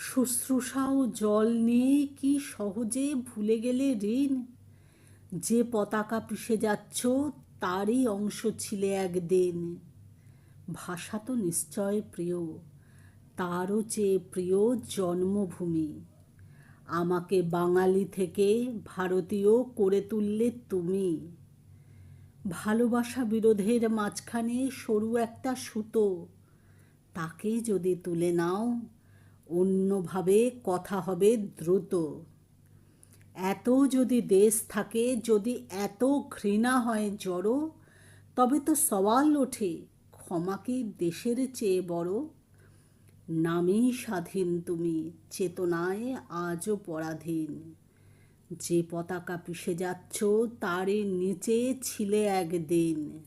শুশ্রূষা ও জল নিয়ে কি সহজে ভুলে গেলে ঋণ? যে পতাকা পিষে যাচ্ছ, তারই অংশ ছিলে একদিন। ভাষা তো নিশ্চয় প্রিয়, তারও চেয়ে প্রিয় জন্মভূমি। আমাকে বাঙালি থেকে ভারতীয় করে তুললে তুমি। ভালোবাসা বিরোধের মাঝখানে সরু একটা সুতো, তাকে যদি তুলে নাও অন্যভাবে কথা হবে দ্রুত। এত যদি দেশ থাকে, যদি এত ঘৃণা হয় জড়ো, তবে তো সওয়াল ওঠে, ক্ষমা কি দেশের চেয়ে বড়? নামেই স্বাধীন তুমি, চেতনায় আজও পরাধীন। যে পতাকা পিষে যাচ্ছ, তারই নিচে ছিলে একদিন।